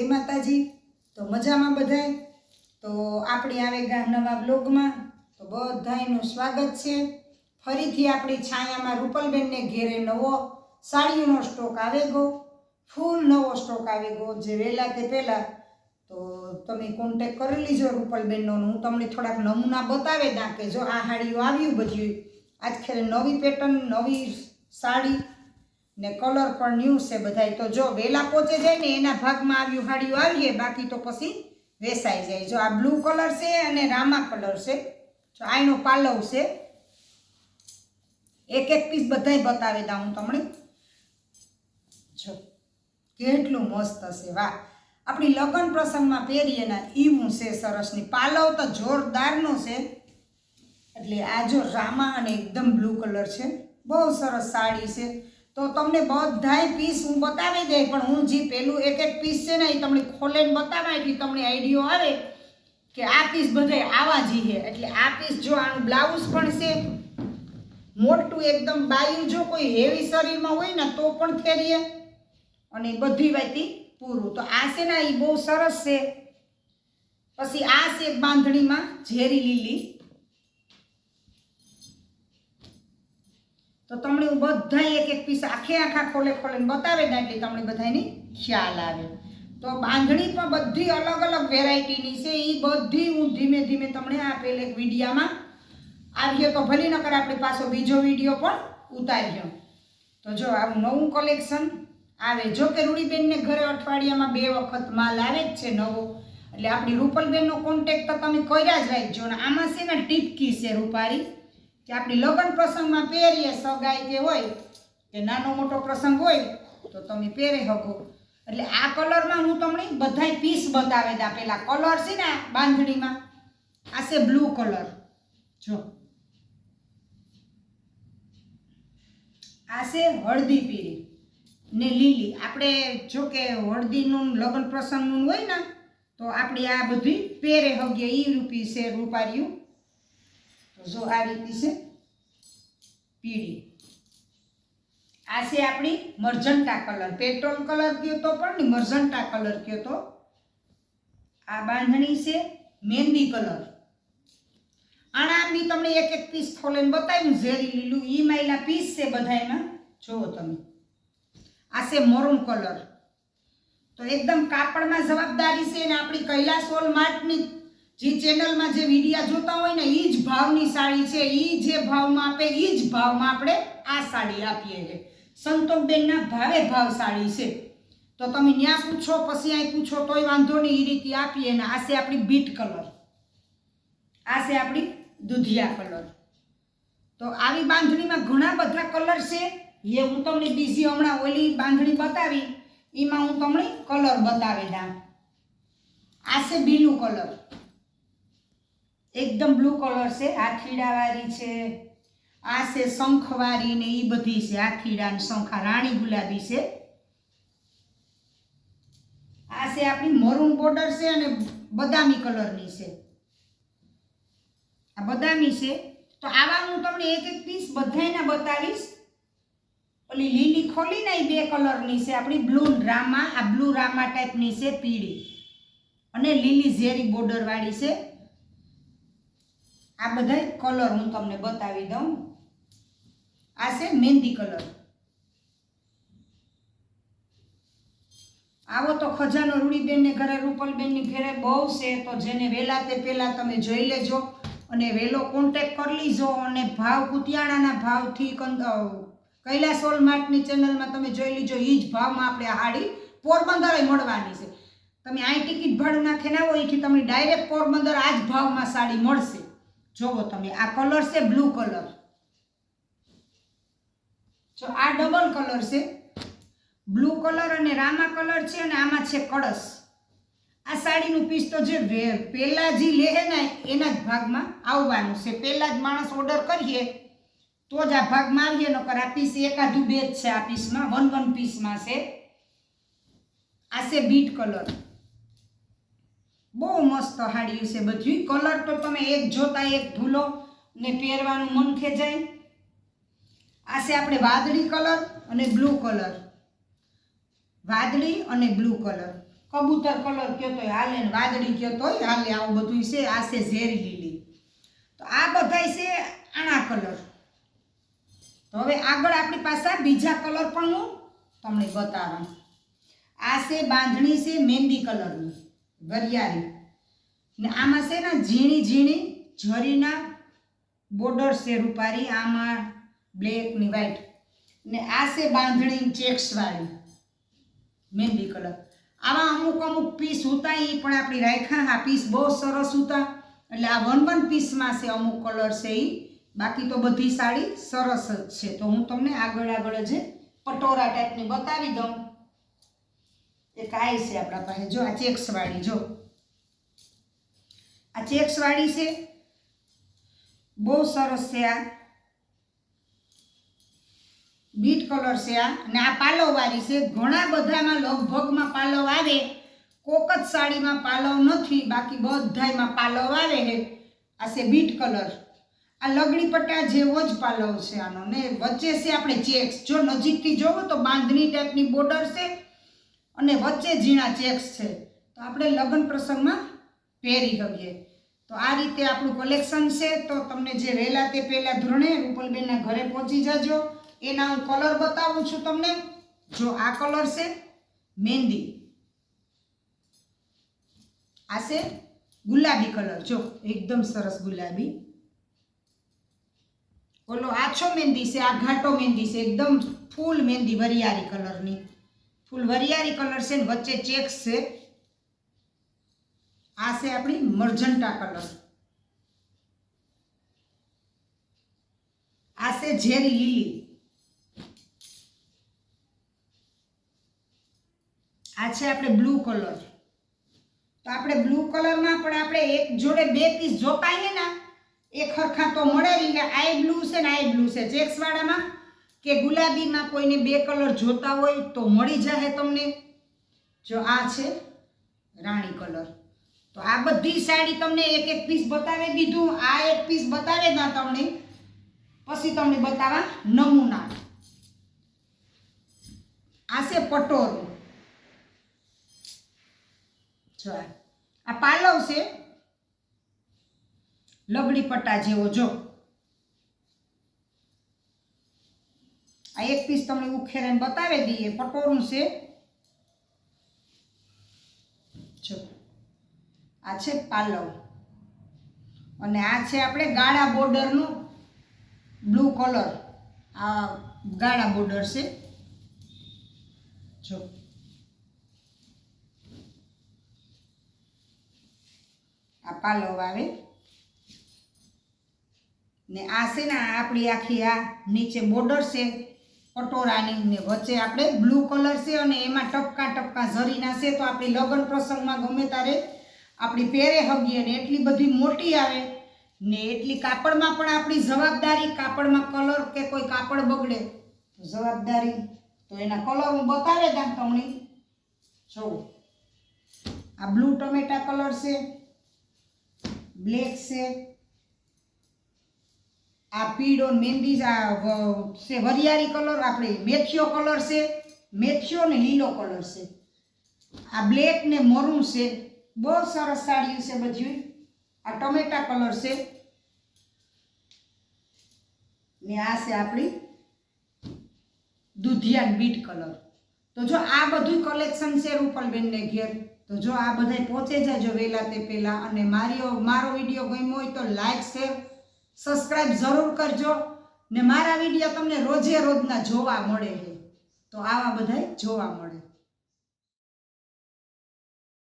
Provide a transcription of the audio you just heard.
જય માતાજી. તો મજામાં બધાય? તો આપણી આવે ગા નવા બ્લોગમાં તો બધાયનું સ્વાગત છે. ફરીથી આપણી છાયામાં રૂપલબેનને ઘેરે નવો સાડીઓનો સ્ટોક આવે ગયો. ફૂલ નવો સ્ટોક આવી ગયો જે વહેલા તે પહેલાં. તો તમે કોન્ટેક કરી લીજો રૂપલબેનનો હું તમને થોડાક નમૂના બતાવે દા કે જો આ સાડીઓ આવ્યું બધું આજ ખેરે નવી પેટર્ન નવી સાડી ને કલર પણ ન્યૂ છે બધાય. તો જો વેલા પહોંચે જાય ને એના ભાગમાં આવ્યું હાડીઓ આવીએ, બાકી તો પછી વેસાઈ જાય. જો આ બ્લુ કલર છે અને રામા કલર છે. જો આનો પાલવ છે. એક એક પીસ બધાય બતાવી દઉં હું તમને. જો કેટલું મસ્ત હશે વાહ. આપણી લગ્ન પ્રસંગમાં પહેરીએ ને એવું છે સરસની પાલવ તો જોરદારનો છે. એટલે આ જો રામા અને એકદમ બ્લુ કલર છે. બહુ સરસ સાડી છે. તો તમને બધાય પીસ હું બતાવી દે પણ હું જે પેલું એક એક પીસ છે ને એ તમને ખોલીને બતાવા એટલે તમને આઈડિયો આવે કે આ પીસ બધાય આવા જ છે. એટલે આ પીસ જો આનું બ્લાઉઝ પણ છે, મોટું એકદમ બાયું જો કોઈ હેવી શરીરમાં હોય ને, તો પણ ફેરીએ અને બધી વાતી પૂરું. તો આ છે ને એ બહુ સરસ છે. પછી આ છે બાંધણીમાં ઝેરી લીલી. તો તમને હું બધા એક એક પીસ આખે આખા ખોલે ખોલે બતાવે ને એટલે તમને બધાની ખ્યાલ આવે. તો બાંધણી પણ બધી અલગ અલગ વેરાયટીની છે એ બધી હું ધીમે ધીમે તમને આ પેલે એક વિડીયામાં આવ્યો તો ભલી નકર આપણે પાછો બીજો વીડિયો પણ ઉતાર્યો તો જો આવું નવું કલેક્શન આવે. જો કે રૂડીબેનને ઘરે અઠવાડિયામાં બે વખત માલ આવે જ છે નવો. એટલે આપણી રૂપલબેનનો કોન્ટેક્ટ તો તમે કર્યા જ રાખજો. ને આમાં છે ને ટીપકી છે રૂપારી. કે આપણી લગ્ન પ્રસંગમાં પહેરીએ સગાઈ કે હોય, કે નાનો મોટો પ્રસંગ હોય, તો તમે પહેરી શકો. એટલે આ કલરમાં હું તમને બધાય પીસ બતાવે દા. પેલા કલર છે ને બાંધણીમાં, આ છે બ્લુ કલર. જો. આ છે હળદી પીળી ને લીલી. આપણે જો કે હળદીનું લગ્ન પ્રસંગનું હોય ને, તો આપણે આ બધી પહેરે હગીએ. એ રૂપી છે રૂપારિયું. જો આ રીતની છે પીળી. આ છે આપણી મર્જન્ટા કલર. પેટ્રોલ કલર કયો તો પણ ને મરજન્ટા કલર કયો તો? આ બાંધણી છે મહેંદી કલર. આણા બી તમને એક એક પીસ ખોલીને બતાવ્યું, ઝેરી, લીલું, ઈ માયલા પીસ છે બધાયમાં. જુઓ તમે. આ છે મરૂન કલર. તો એકદમ કાપડમાં જવાબદારી છે ને આપણી કૈલાસ ઓલ માર્ટની જે ચેનલમાં જે વિડીયા જોતા હોય ને એ જ ભાવની સાડી છે એ જે ભાવમાં આપે એ જ ભાવમાં આપણે આ સાડી આપીએ છીએ. સંતોષબેનના ભાવે ભાવ સાડી છે. તો તમે ત્યાં પૂછો, પછી અહીં પૂછો, તોય વાંધો નહીં એ રીતે આપીએ ને, આ છે આપણી બીટ કલર. આ છે આપણી દુધિયા કલર. તો આવી બાંધણીમાં ઘણા બધા કલર છે. એ હું તમને બીજી હમણાં ઓલી બાંધણી બતાવી. એમાં હું તમને કલર બતાવી દઉં. આ છે બીલું કલર. એકદમ બ્લુ કલર છે. આ ખીડાવાળી છે, આ છે શંખવાળી ને એ બધી છે. આ ખીડા ને શંખા રાણી ગુલાબી છે. આ છે આપણી મરૂન બોર્ડર છે અને બદામી કલરની છે. આ બદામી છે. તો આવા હું તમને એક એક પીસ બધાયના બતાવીશ. ઓલી લીલી ખોલી ને બે કલરની છે. આપણી બ્લુ રામા, આ બ્લુ રામા ટાઈપની છે પીળી. અને લીલી ઝેરી બોર્ડરવાળી છે. આ બધા કલર હું તમને બતાવી દઉં. આ છે મહેંદી કલર આવો તો ખજાનો રૂડીબેનને ઘરે, રૂપલબેનની ઘરે બહુ છે, તો જેને વહેલા તે પહેલાં તમે જોઈ લેજો અને વહેલો કોન્ટેક કરી લીજો અને ભાવ કુતિયાણાના ભાવથી કૈલાસ માર્ટની ચેનલમાં તમે જોઈ લીજો એ જ ભાવમાં આપણે હાડી પોરબંદરે મળવાની છે. તમે અહીં ટિકિટ ભાડું નાખીને હોય અહીંથી તમને ડાયરેક્ટ પોરબંદર આ જ ભાવમાં સાડી મળશે. જોવો તમે, આ કલર છે બ્લુ કલર. જો આ ડબલ કલર છે, બ્લુ કલર અને રામા કલર છે અને આમાં છે કળશ. આ સાડીનું પીસ તો જે પહેલાં જે લે ને, એના જ ભાગમાં આવવાનું છે. પહેલાં જ માણસ ઓર્ડર કરીએ, તો જ આ ભાગમાં આવીએ, નકર આ પીસ એકાદું બે જ છે આ પીસમાં વન વન પીસમાં છે. આ છે બીટ કલર. બહુ મસ્ત હાડીયું છે બધું કલર તો તમે એક જોતા એક ભૂલો ને પહેરવાનું મન ખેંચાય. આ છે આપણે વાદળી કલર અને બ્લુ કલર વાદળી અને બ્લુ કલર કબૂતર કલર કયો તોય હાલે ને વાદળી કયો તોય હાલે. આવું બધું છે. આ છે ઝેરી લીલી. તો આ બધાય છે આણા કલર તો હવે આગળ આપણી પાસે બીજા કલર પણ હું તમને બતાવું આ છે બાંધણી છે મહેંદી કલરની વરિયાળી. ને આમાં છે ને ઝીણી ઝીણી જરીના બોર્ડર છે રૂપારી, આમાં બ્લેક ને વ્હાઈટ ને આ છે બાંધણી ચેક્સવાળી મહેંદી કલર આવા અમુક અમુક પીસ હતા એ પણ આપણી રાખ્યા હા પીસ બહુ સરસ હતા એટલે આ વન વન પીસમાં છે અમુક કલર છે એ બાકી તો બધી સાડી સરસ જ છે. તો હું તમને આગળ આગળ જે પટોરા ટાઈપની બતાવી દઉં. એક છે આપણા પાસે? જો, આ ચેક્સવાળી, જો. આ ચેક્સવાળી છે. બહુ સરસ છે આ. બીટ કલર છે આ. અને આ પાલવવાળી છે. ઘણા બધામાં લગભગમાં પાલવ આવે. કોક જ સાડીમાં પાલવ નથી. બાકી બધાયમાં પાલવ આવે છે. આ છે બીટ કલર. આ લગડી પટ્ટા જેવો જ પાલવ છે આનો. ને વચ્ચે છે આપણે ચેક્સ. જો નજીકથી જોવો તો બાંધણી ટાઈપની બોર્ડર છે. અને વચ્ચે ઝીણા ચેક્સ છે. તો આપણે લગ્ન પ્રસંગમાં પહેરી શકીએ તો આ રીતે આપણું કલેક્શન છે. તો તમને જે વહેલા તે પહેલાં ધોરણે રૂપલબેનના ઘરે પહોંચી જાજો. એના હું કલર બતાવું છું તમને. જો આ કલર છે, મહેંદી. આ છે ગુલાબી કલર જો, એકદમ સરસ ગુલાબી. ઓલો આછો મહેંદી છે, આ ઘાટો મહેંદી છે. એકદમ ફૂલ મહેંદી વરિયાળી કલરની ફૂલ વરિયાળી કલર છે ને વચ્ચે ચેક્સ છે. આ છે આપણી મર્જન્ટા કલર. આ છે ઝેરી લીલી. આ છે આપણે બ્લુ કલર. તો આપણે બ્લુ કલરમાં પણ આપણે એક જોડે બે પીસ જોપાઈએ ને એક હરખા તો મળે ને આઈ બ્લુ છે ને આઈ બ્લુ છે. ચેક્સવાળામાં કે ગુલાબીમાં કોઈને બે કલર જોતા હોય તો મળી જાય તમને? જો આ છે રાણી કલર. તો આ બધી સાડી તમને એક એક પીસ બતાવી દીધું. આ એક પીસ બતાવે ના તમને. પછી તમને બતાવવા નમૂના. આ છે પટોરું જો આ. પાલવ છે. લગડી પટ્ટા જેવો. જો આ એક પીસ તમને ઉખેરીને બતાવી દઈએ. પટોરું છે. જો. આ છે પાલવ. અને આ છે આપણે ગાળા બોર્ડરનું બ્લુ કલર. આ ગાળા બોર્ડર છે. જો. આ પાલવ આવે. ને આ છે ને આપણી આખી આ નીચે બોર્ડર છે. પટોરાની ને વચ્ચે આપણે બ્લુ કલર છે અને એમાં ટપકા ટપકા ઝરીના છે, તો આપણી લગ્ન પ્રસંગમાં ગમે ત્યારે આપણી પહેરે હગીએ ને એટલી બધી મોટી આવે ને એટલી કાપડમાં પણ આપણી જવાબદારી, કાપડમાં કલર કે કોઈ કાપડ બગડે, તો જવાબદારી, તો એના કલર હું બતાવે ત્યાં તમને જો, આ બ્લુ ટમેટા કલર છે બ્લેક છે આ પીળો મહેંદી છે વરિયાળી કલર, આપણે મેથિયો કલર છે મેથિયો ને લીલો કલર છે. આ બ્લેક ને મરૂન છે, બહુ સરસ સાડીઓ છે બધી આ ટમેટા કલર છે. ને આ છે આપણી દુધિયાન બીટ કલર. તો જો આ બધું કલેક્શન છે રૂપલબેનને ઘેર, તો જો આ બધાય પહોંચે જાજો વહેલા તે પહેલાં અને મારી મારો વીડિયો ગમ્યો હોય તો લાઈક શેર સબસ્ક્રાઈબ જરૂર કરજો ને મારા વીડિયો તમને રોજે રોજના જોવા મળે. તો આવા બધાય જોવા મળે.